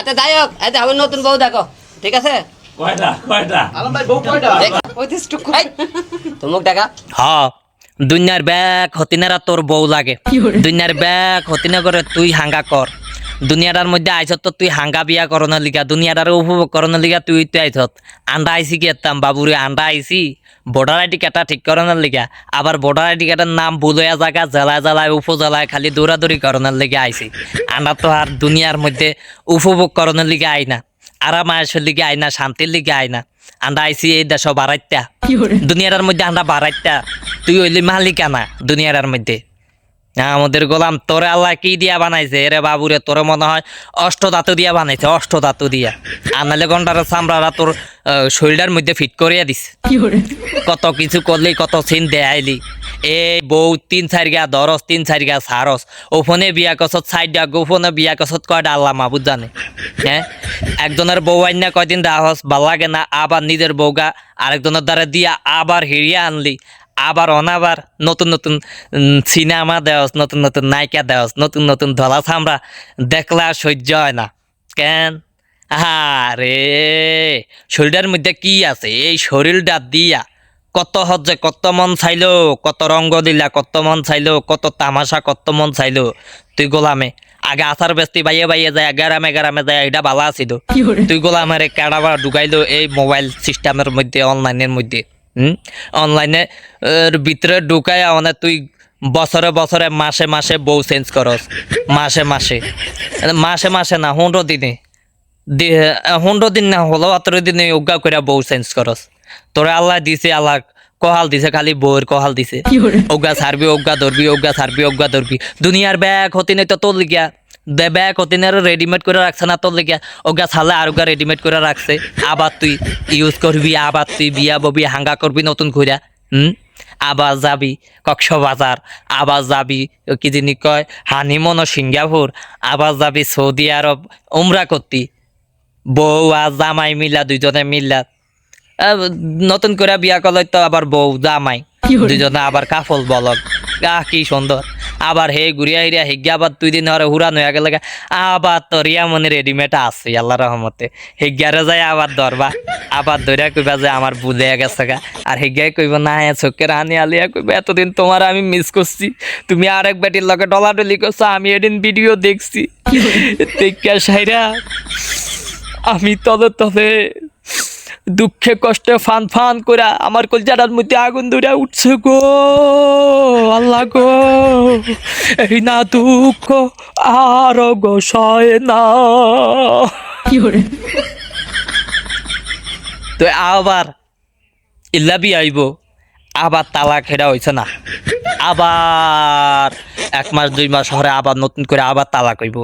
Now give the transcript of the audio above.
আচ্ছা যাই হোক যে আমি নতুন বউ দেখো ঠিক আছে? কয়টা কয়টা? আলম ভাই বউ কয়টা? এই, তুমুক দেখা। হ দুনিয়ার ব্যাগ হতিনারা তোর বউ লাগে। দুনিয়ার ব্যাগ হতিনা করে তুই হাঙ্গা কর। দুনিয়াটার মধ্যে আইছত তো তুই হাঙ্গা বিয়া করনের লিগা। দুনিয়াটার উপভোগ করনের লিগা তুই তুই আইছত আন্ডা আইসি কি এতাম বাবুরে আন্ডা আইসি ভোটার আইডি কার্ডটা ঠিক করানোর লিগা। আবার ভোটার আইডি কার্ডের নাম বুলয়া জায়গা জেলায় জেলায় উপজেলায় খালি দৌড়াদৌড়ি করানোর লিগে আইসি আমরা তো আর দুনিয়ার মধ্যে উপভোগ করানোর লিগে আই না আরাম আয়সের লিগে আই না শান্তির লিগে আই না আমরা আইসি এই দেশ বাড়াইতা দুনিয়ার মধ্যে আমরা বাড়াইতা তুই হইলি মালিকানা দুনিয়ার মধ্যে। আমাদের গোলাম তোরে আল্লাহ কি দিয়া বানাইছে? এরে বাবুরে তোরে মনে হয় অষ্ট ধাতু দিয়া বানাইছে অষ্ট ধাতু দিয়া। আনালে ঘণ্টার চামড়ারা তোর শরীরের মধ্যে ফিট করিয়া দিছে। কত কিছু করলি কত সিন দেয়াইলি। এই বউ তিন চারিগা দরস তিন চারিগা সারস। ওফোনে বিয়া কছত চাইডা গোফোনে বিয়া কছত কয়টা আল্লাহ মাহবুদ জানে। হ্যাঁ? একজনের বউ আইনা কয়দিন দাহস ভালো লাগে না আবার নিজের বউগা আরেকজনের দ্বারা দিয়া আবার হিরিয়া আনলি। আবার অনাবার নতুন নতুন সিনেমা দেওয়াস নতুন নতুন নায়িকা দেওয়াস নতুন নতুন ধলা চামড়া দেখলে আর সহ্য হয় না। কেন? আরে শরীরের মধ্যে কি আছে? এই শরীরটা দিয়া কত হজ্জে কত মন চাইলো কত রঙ্গ দিলা কত মন চাইলো কত তামাশা কত মন চাইলো। তুই গোলামে আগে আসার বেস্তি বাইয়ে বাইয়ে যায় গ্যারামে গ্যারামে যায় এটা ভালো আছিল। তুই গোলামের কেডাবার ঢুকাইলো এই মোবাইল সিস্টেমের মধ্যে অনলাইনের মধ্যে। হুম? অনলাইনে ভিতরে ঢুকাই মানে তুই বছরে বছরে মাসে মাসে বউ চেঞ্জ করস। মাসে মাসে। মাসে মাসে না পনেরো দিনে। পনেরো দিন না হলো অতরো দিনে উগা করে বউ চেঞ্জ করস। তোরা আল্লাহ দিছে আল্লাহ কহাল দিছে খালি বউয়ের কহাল দিছে। ওগা ছাড়বি ওগা ধরবি ওগা ছাড়বি ওগা ধরবি। দুনিয়ার ব্যাগ হতি নাই তো তোর লিগিয়া। দে- ব্যাগ হতি না রেডিমেড করে রাখছে না তোর লিগিয়া ওগা ছালে আর ওগা রেডিমেড করে রাখছে। আবার তুই ইউজ করবি আবার তুই বিয়া ববি হাঙ্গা করবি নতুন কইরা। হুম? আবার যাবি কক্সবাজার আবার যাবি কি যিনি কয় হানিমন ও সিঙ্গাপুর আবার যাবি সৌদি আরব উমরা করতি। বউ আর জামাই মিলা দুইজনে মিল্লা আহ, নতুন করে বিয়া করলে তো আবার বউ জামাই। দুজনে আবার কাফল বলক আহ কি সুন্দর। আবার হে ঘুরিয়া হিরিয়া হিগিয়া আবার দুই দিন হরে হুরান হয়ে গেলে আবার তো রিয়া মনে রেডিমেড আছে আল্লাহ রহমতে। হিগিয়ারে যায় আবার ধরবা আবার ধরিয়া কইবা যে আমার বুঝে গেছে গা। আর হিগিয়াই কইব না হ্যাঁ চোখের হানি আলিয়া কইবা এতদিন তোমার আমি মিস করছি। তুমি আরেক বেটির লগে ডলাডলি করছ আমি এদিন ভিডিও দেখছি। দেখা সাইরা আমি তলে তলে দুঃখে কষ্টে ফান ফান করে আমার কলজাটার মধ্যে আগুন ধরে উঠছে গো আল্লাহ গো। এই না দুঃখ আর গো সয় না। তো আবার ইল্লাবি আইব আবার তালাক হেরা হয়েছে না। আবার এক মাস দুই মাস হরে আবার নতুন করে আবার তালাক হইব।